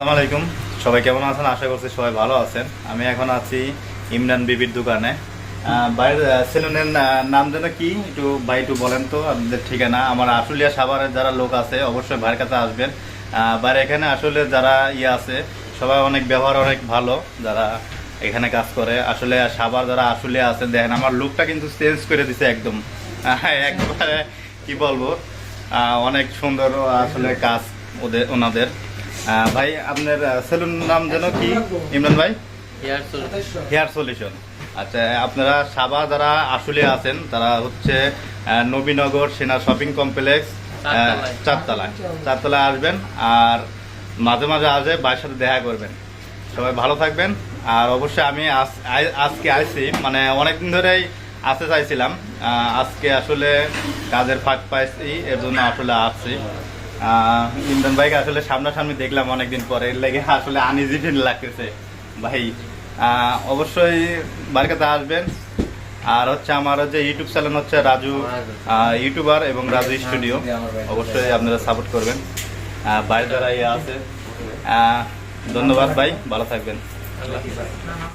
আসসালামু আলাইকুম। সবাই কেমন আছেন? আশা করছি সবাই ভালো আছেন। আমি এখন আছি ইমরান বিবির দোকানে। বাইরের সেলুনের নাম যেন কি? একটু ভাই একটু বলেন তো আপনাদের ঠিকানা। আমার আশুলিয়া সাভারের যারা লোক আছে, অবশ্যই ভাইয়ের কাছে আসবেন। বাইরে এখানে আসলে যারা ইয়ে আছে, সবাই অনেক ব্যবহার অনেক ভালো, যারা এখানে কাজ করে। আসলে সাভার যারা আশুলিয়া আছে, দেখেন আমার লুকটা কিন্তু চেঞ্জ করে দিছে একদম। একবারে কি বলব? অনেক সুন্দর আসলে কাজ ওদের, ওনাদের। ভাই আপনার সেলুন নাম যেন কি? ইমরান ভাই? Hair solution. আচ্ছা আপনারা সাবা যারা আসলে আছেন তারা হচ্ছে নবীনগর সেনা শপিং কমপ্লেক্স চারতলায়। চারতলায়। আসবেন আর মাঝে মাঝে আসে ভাইয়ের সাথে দেখা করবেন। সবাই ভালো থাকবেন। আর অবশ্যই আমি আজ- আজকে আসছি মানে অনেকদিন ধরেই আসতে চাইছিলাম। আজকে আসলে কাজের ফাঁক পাইছি এর জন্য আসলে আসছি। ইমরান ভাইকে আসলে সামনাসামনি দেখলাম অনেকদিন পরে। এর লেগে আসলে আনইজি ফিল লাগতেছে। ভাই অবশ্যই বাড়ির কাছে আসবেন। আর হচ্ছে আমার হচ্ছে ইউটিউব চ্যানেল হচ্ছে রাজু ইউটিউবার এবং রাজু স্টুডিও অবশ্যই আপনারা সাপোর্ট করবেন। বাইরে যারা ইয়ে আছে ধন্যবাদ ভাই ভালো থাকবেন।